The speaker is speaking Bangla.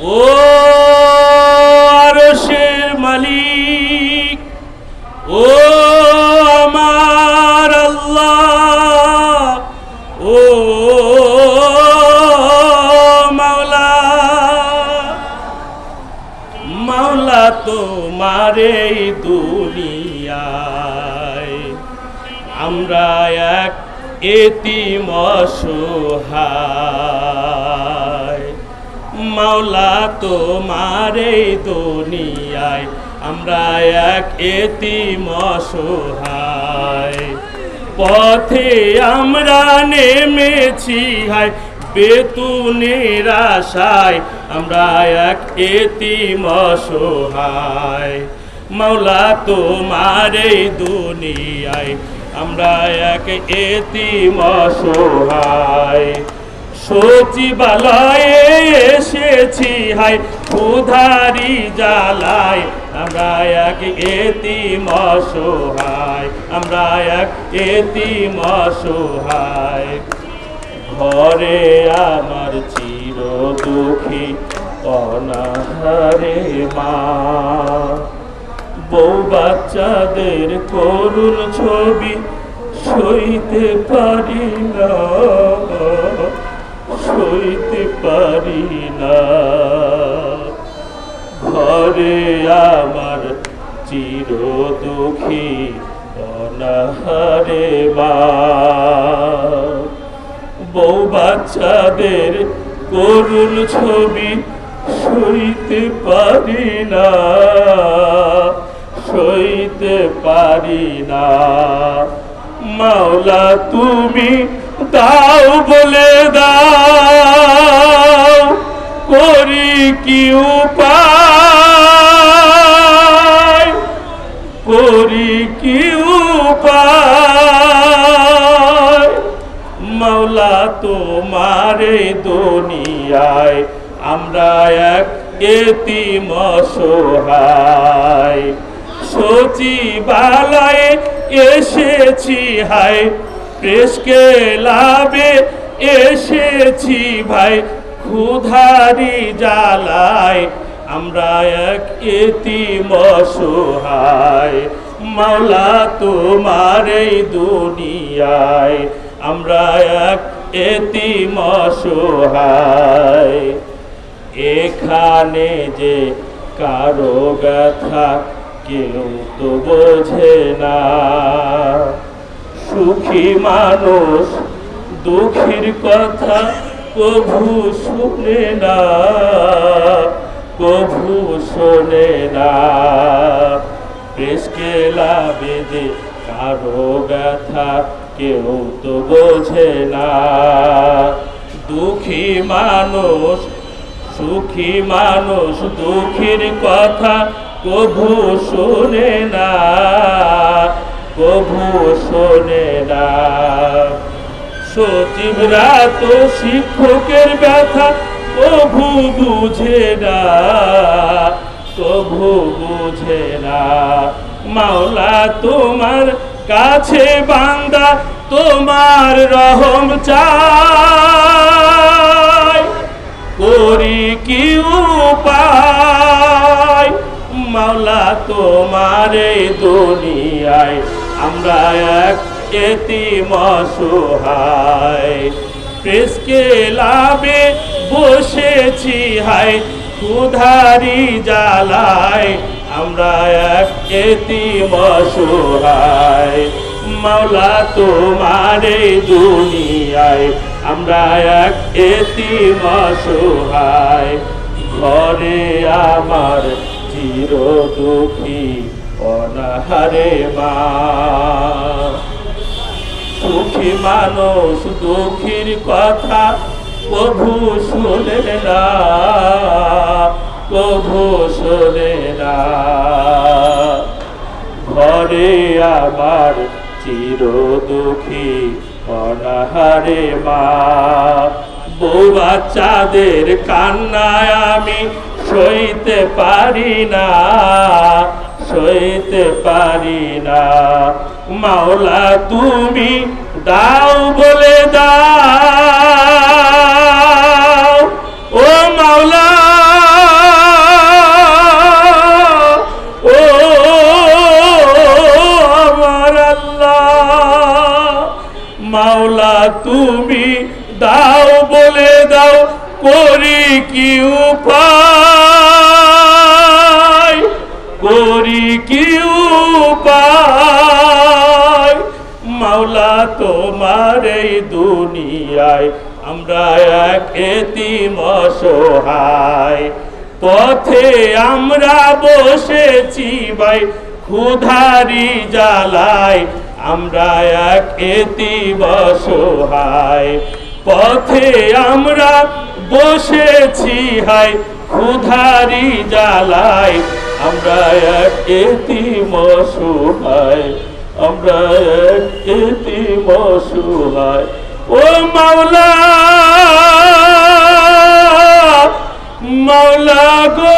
ও আরশের মালিক, ও আমার আল্লাহ, ও মাওলা মাওলা তোমার এই দুনিয়ায় আমরা এক এতিম অসহায়। মাওলা তোমার এই দুনিয়ায়, আমরা এক এতিম অসহায়। পথে আমরা নেমেছি হায়, বেতুনের আশায়, আমরা এক এতিম অসহায়। মাওলা তোমার এই দুনিয়ায়, আমরা এক এতিম অসহায়। সচিবালয়ে এসেছি হাই উধারি জ্বালায়। আমরা এক এতিম অসহায়, আমরা এক এতিম অসহায়। ঘরে আমার চির দুঃখী, অনাহারে মা। বউ বাচ্চাদের করুণ ছবি সইতে পারি না। সইতে পারি না। ঘরে আমার চির দুঃখী অনাহারে মা। বউ বাচ্চাদের করুণ ছবি সইতে পারি না। সইতে পারি না। মাওলা তুমি দাও বলে দাও, করি কি উপায়? করি কি উপায়? মাওলা তোমার দুনিয়ায়, আমরা এক এতিম অসহায়। সচিবালয়ে এসেছি হায় প্রেসকে লাভে এসেছি ভাই, ক্ষুধারি জ্বালায়। আমরা এক এতিম অসহায়, মাওলা তোমার এই দুনিয়ায়। আমরা এক এতিম অসহায়। এখানে যে কারও ব্যথা কেউ তো বোঝে না। সুখী মানুষ, দুঃখীর কথা কভু শুনে না, কভু শোনে না। প্রেসকে যে কারও ব্যথা কেউ তো বোঝে না। দুঃখী মানুষ, সুখী মানুষ, দুঃখীর কথা কভু শোনে না। কভু শোনে না। সচিবরা তো শিক্ষকের ব্যথা কভু বুঝে না। কভু বুঝে না। মাওলা, তোমার কাছে বান্দা, তোমার রহম চাই। করি কি উপায়? মাওলা, তোমার দুনিয়ায় আমরা এক এতিম অসহায় প্রেসকে লাভে বসেছি হায় ক্ষুধারি জ্বালায়। আমরা এক এতিম অসহায় মাওলা তোমার দুনিয়ায়, আমরা এক এতিম অসহায় ঘরে আমার চির দুঃখী অনাহারে মা। সুখী মানুষ দুঃখীর কথা প্রভু শোনে না। প্রভু শোনে না। ঘরে আমার চির দুঃখী অনাহারে মা। বউ বাচ্চাদের কান্নায় আমি সইতে পারি না। সইতে পারি না। মাওলা, তুমি দাও বলে দাও। ও মাওলা, ও আমার আল্লাহ। মাওলা, তুমি দাও বলে দাও, করি কি উপায়? কিউ উপায় মাওলা তোমার এই দুনিয়ায়, আমরা এক এতি মসহায় পথে আমরা বসেছি ভাই, ক্ষুধারি জ্বালায়, আমরা এক এতি বসহায় পথে আমরা বসেছি হাই ক্ষুধারি জ্বালায় আমরা এক এটি মসুহায় আমরা এক এটি মসুহায় ও মাওলা মাওলা গো।